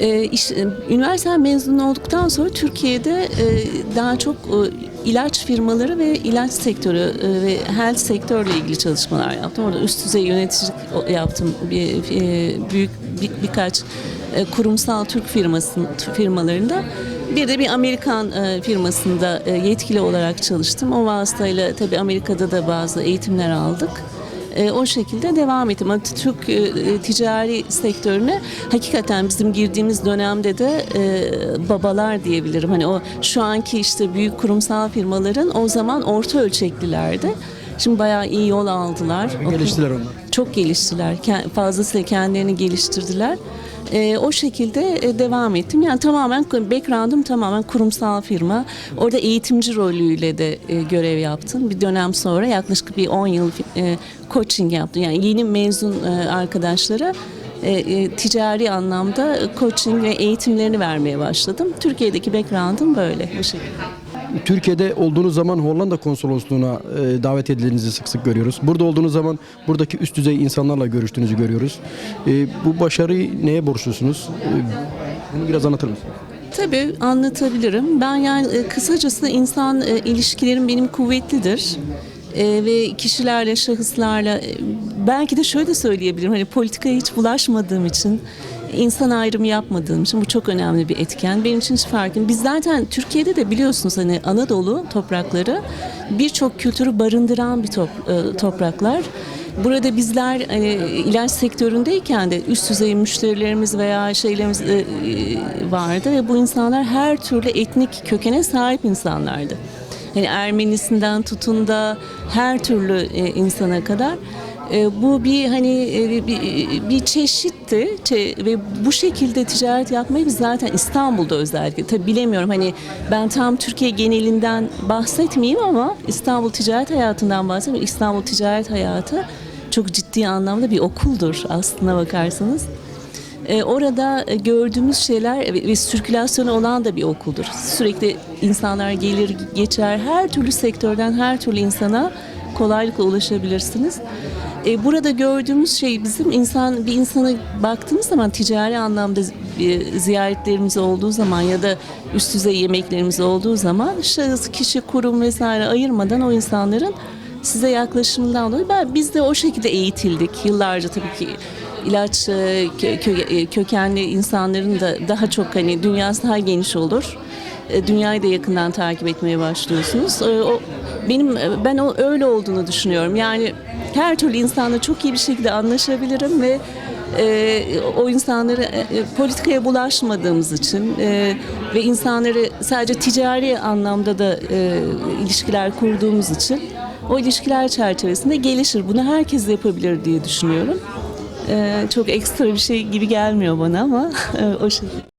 E, iş, üniversite mezunu olduktan sonra Türkiye'de e, daha çok e, ilaç firmaları ve ilaç sektörü e, ve health sektörle ilgili çalışmalar yaptım. Orada üst düzey yöneticilik yaptım. Bir, e, büyük bir, birkaç e, kurumsal Türk firmasının firmalarında. Bir de bir Amerikan e, firmasında e, yetkili olarak çalıştım. O vasıtayla tabii Amerika'da da bazı eğitimler aldık. E, o şekilde devam ettim. Ama Türk e, ticari sektörüne hakikaten bizim girdiğimiz dönemde de e, babalar diyebilirim. Hani o şu anki işte büyük kurumsal firmaların o zaman orta ölçeklilerdi. Şimdi bayağı iyi yol aldılar. Geliştiler onlar. Çok geliştiler. Fazlasıyla kendilerini geliştirdiler. E, o şekilde e, devam ettim. Yani tamamen background'um tamamen kurumsal firma. Orada eğitimci rolüyle de e, görev yaptım. Bir dönem sonra yaklaşık bir 10 yıl e, coaching yaptım. Yani yeni mezun e, arkadaşlara e, e, ticari anlamda coaching ve eğitimlerini vermeye başladım. Türkiye'deki background'um böyle bu şekilde. Türkiye'de olduğunuz zaman Hollanda konsolosluğuna e, davet edildiğinizi sık sık görüyoruz. Burada olduğunuz zaman buradaki üst düzey insanlarla görüştüğünüzü görüyoruz. E, bu başarıyı neye borçlusunuz? E, bunu biraz anlatır mısınız? Tabii anlatabilirim. Ben yani kısacası insan ilişkilerim benim kuvvetlidir. E, ve kişilerle, şahıslarla belki de şöyle söyleyebilirim. Hani politikaya hiç bulaşmadığım için, insan ayrımı yapmadığım için bu çok önemli bir etken. Benim için hiç fark yok. Biz zaten Türkiye'de de biliyorsunuz hani Anadolu toprakları birçok kültürü barındıran bir top- e, topraklar. Burada bizler hani ilaç sektöründeyken de üst düzey müşterilerimiz veya şeylerimiz e, e, vardı ve bu insanlar her türlü etnik kökene sahip insanlardı. Yani Ermenisinden tutun da her türlü e, insana kadar. E, bu bir hani e, bir, bir çeşitti Çe- ve bu şekilde ticaret yapmayı biz zaten İstanbul'da özellikle tabi bilemiyorum hani ben tam Türkiye genelinden bahsetmeyeyim ama İstanbul ticaret hayatından bahsedeyim. İstanbul ticaret hayatı çok ciddi anlamda bir okuldur aslına bakarsanız. E, orada e, gördüğümüz şeyler ve, ve sirkülasyonu olan da bir okuldur. Sürekli insanlar gelir geçer her türlü sektörden her türlü insana kolaylıkla ulaşabilirsiniz. E, burada gördüğümüz şey bizim insan bir insana baktığımız zaman ticari anlamda e, ziyaretlerimiz olduğu zaman ya da üst düzey yemeklerimiz olduğu zaman şahıs, kişi, kurum vesaire ayırmadan o insanların size yaklaşımından dolayı ben biz de o şekilde eğitildik yıllarca tabii ki ilaç e, e, kökenli insanların da daha çok hani dünyası daha geniş olur. E, Dünyayı da yakından takip etmeye başlıyorsunuz. E, O benim e, ben o öyle olduğunu düşünüyorum. Yani her türlü insanla çok iyi bir şekilde anlaşabilirim ve e, o insanları e, politikaya bulaşmadığımız için e, ve insanları sadece ticari anlamda da e, ilişkiler kurduğumuz için o ilişkiler çerçevesinde gelişir. Bunu herkes yapabilir diye düşünüyorum. E, çok ekstra bir şey gibi gelmiyor bana ama e, o şekilde.